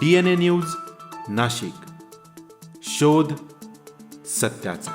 D N A news Nashik. शोध सत्याचा.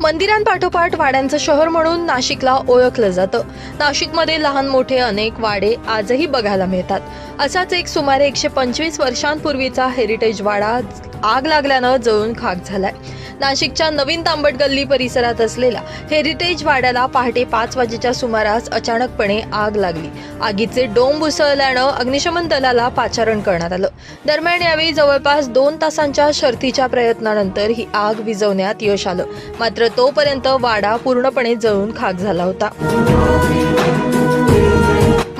मंदिरांपाठोपाठ वाड्यांचं शहर म्हणून नाशिकला ओळखलं जातं. नाशिकमध्ये लहान मोठे अनेक वाडे आजही बघायला मिळतात. असाच एक सुमारे एकशे पंचवीस वर्षांपूर्वीचा हेरिटेज वाडा आग लागल्यानं जळून खाक झालाय. नाशिकच्या नवीन तांबट गल्ली परिसरात असलेल्या हेरिटेज वाड्याला पहाटे पाच वाजेच्या सुमारास अचानकपणे आग लागली. आगीचे डोंब उसळल्यानं अग्निशमन दलाला पाचारण करण्यात आलं. दरम्यान यावेळी जवळपास दोन तासांच्या शर्थीच्या प्रयत्नानंतर ही आग विझवण्यात यश आलं. मात्र तोपर्यंत वाडा पूर्णपणे जळून खाक झाला होता.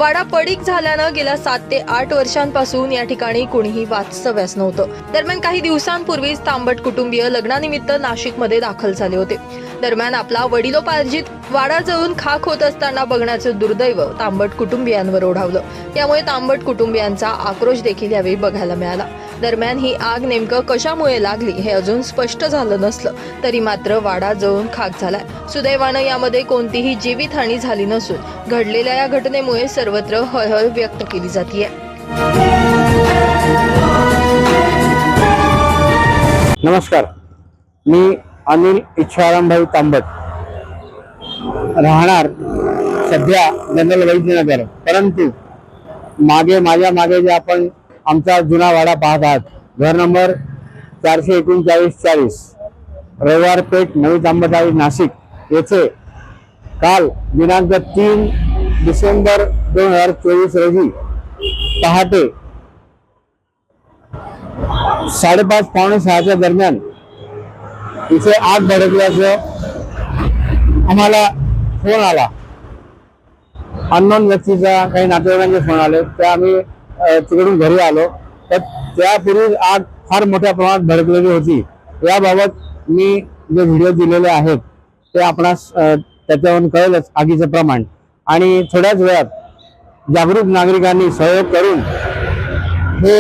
वाडा पडीक झाल्यानं गेल्या सात ते आठ वर्षांपासून या ठिकाणी कोणीही वास्तव्यास नव्हतं. दरम्यान काही दिवसांपूर्वीच तांबट कुटुंबीय लग्नानिमित्त नाशिकमध्ये दाखल झाले होते. दरम्यान आपला वडिलोपार्जित वाडा जळून खाक होत असताना बघण्याचं दुर्दैव तांबट कुटुंबियांवर ओढावलं. त्यामुळे तांबट कुटुंबियांचा आक्रोश देखील यावेळी बघायला मिळाला. दरम्यान ही आग नेमकं कशामुळे लागली हे अजून स्पष्ट झालं नसलं तरी मात्र वाडा जळून खाक झालाय. सुदैवानं यामध्ये कोणतीही जीवितहानी झाली नसून घडलेल्या या घटनेमुळे सर्वत्र हळहळ व्यक्त केली जाते नमस्कार. मी अनिल इच्छारामभाई तांबट. राहणार सध्या जनरल वैद्यनगर. परंतु मागे माझ्या मागे जे आपण आमचा जुना वाडा पाहत आहात घर नंबर चारशे एकोणचाळीस चाळीस रविवार पेठ नवी तांबटाळी नाशिक येथे काल दिनांक तीन डिसेंबर दोन हजार चोवीस रोजी पहाटे साडेपाच पावणे सहाच्या दरम्यान इथे आग भडकल्याचं आम्हाला फोन आला. अननोन व्यक्तीचा काही नातेवाईकांचे फोन आले. ते आम्ही तिकडून घरी आलो. तर त्यापूर्वी आग फार मोठ्या प्रमाणात भडकलेली होती. याबाबत मी जे व्हिडिओ दिलेले आहेत ते आपणास त्याच्यावरून कळेलच आगीचं प्रमाण. आणि थोड्याच वेळात जागरूक नागरिकांनी सहयोग करून हे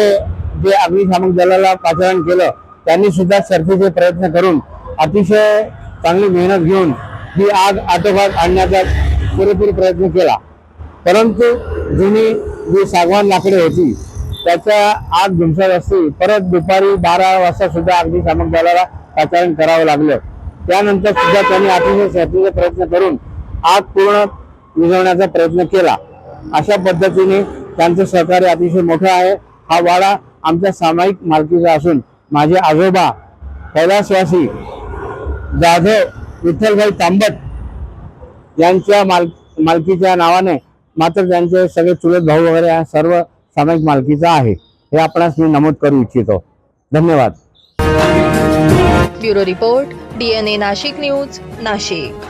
जे अग्निशामक दलाला पाचारण केलं त्यांनी सुद्धा शर्थीचे प्रयत्न करून अतिशय चांगली मेहनत घेऊन ही आग आटोक्यात आणण्याचा पुरेपूर प्रयत्न केला. परंतु जुनी जी सागवान लाकडे होती त्याच्या आग धुमसत असती परत दुपारी बारा वाजता सुद्धा अगदी दलाला पाचारण करावं लागलं. त्यानंतर सुद्धा त्यांनी अतिशय शर्थीचे प्रयत्न करून आग पूर्ण विझवण्याचा प्रयत्न केला. अशा पद्धतीने त्यांचं सहकार्य अतिशय मोठं आहे. हा वाडा आमच्या सामायिक मालकीचा असून माझे आजोबा कैलासवासी जाधव विठ्ठलभाई तांबट यांच्या माल मालकीच्या नावाने मात्र त्यांचे सगळे चुलत भाऊ वगैरे हा सर्व सामायिक मालकीचा आहे. हे आपणास मी नमूद करू इच्छितो. धन्यवाद. Bureau report DNA Nashik news Nashik.